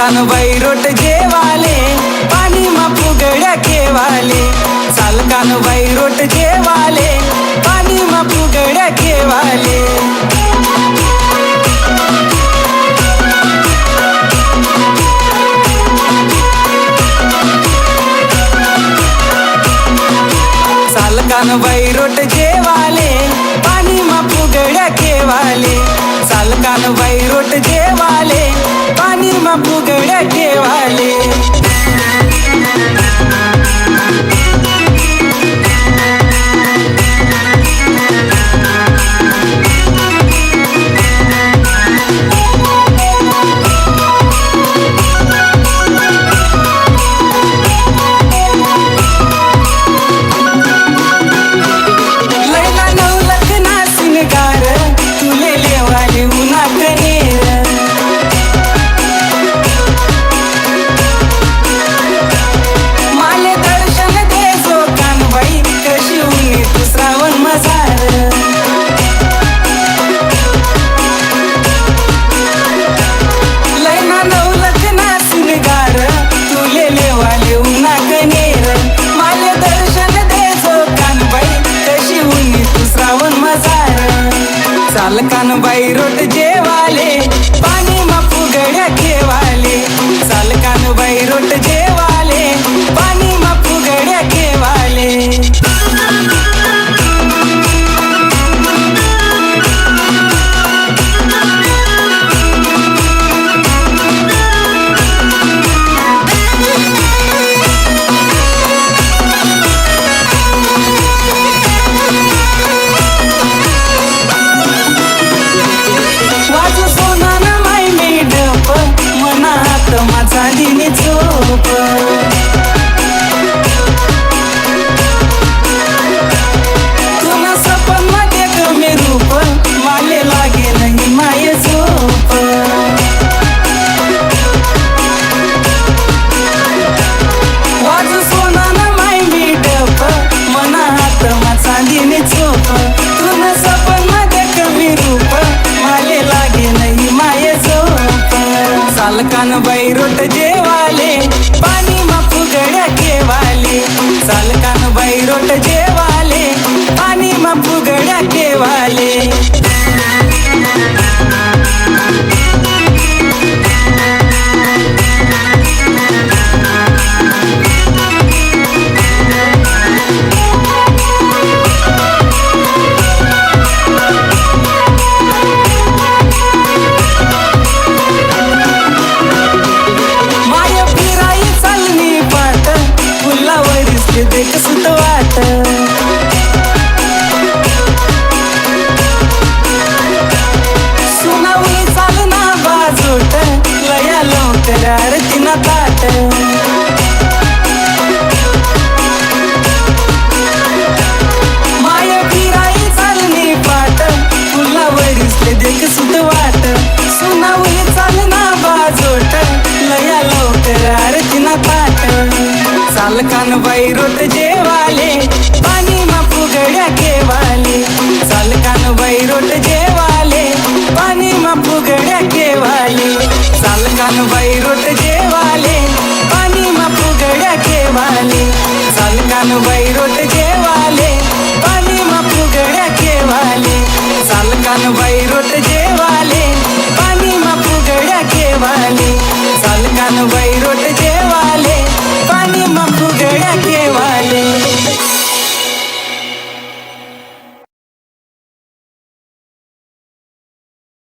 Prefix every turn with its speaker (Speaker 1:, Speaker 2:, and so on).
Speaker 1: चालकान बैरोट जेवाले पाणी मा फुगड्या केवाले चालकान बैरोट जेवाले पाणी मा फुगड्या केवाले चालकान बैरोट जेवाले पाणी मा फुगड्या केवाले चालकान बैरोट जेवाले पाणी मा चालकान रोट जेवाले. चालकान Barot जेवाले You get us into water चालकान Barot जेवाले पाणी मा फुगड्या केवाले. चालकान बैरोट जेवाले पाणी मा फुगड्या केवाले. चालकान बैरोट जेवाले पाणी मा फुगड्या केवाले. चालकान बैरोट जेवाले पाणी मा फुगड्या केवाले. चालकान बैरोट जेवाले पाणी मा फुगड्या केवाले. चालकान बैरोट आणि मग केवाले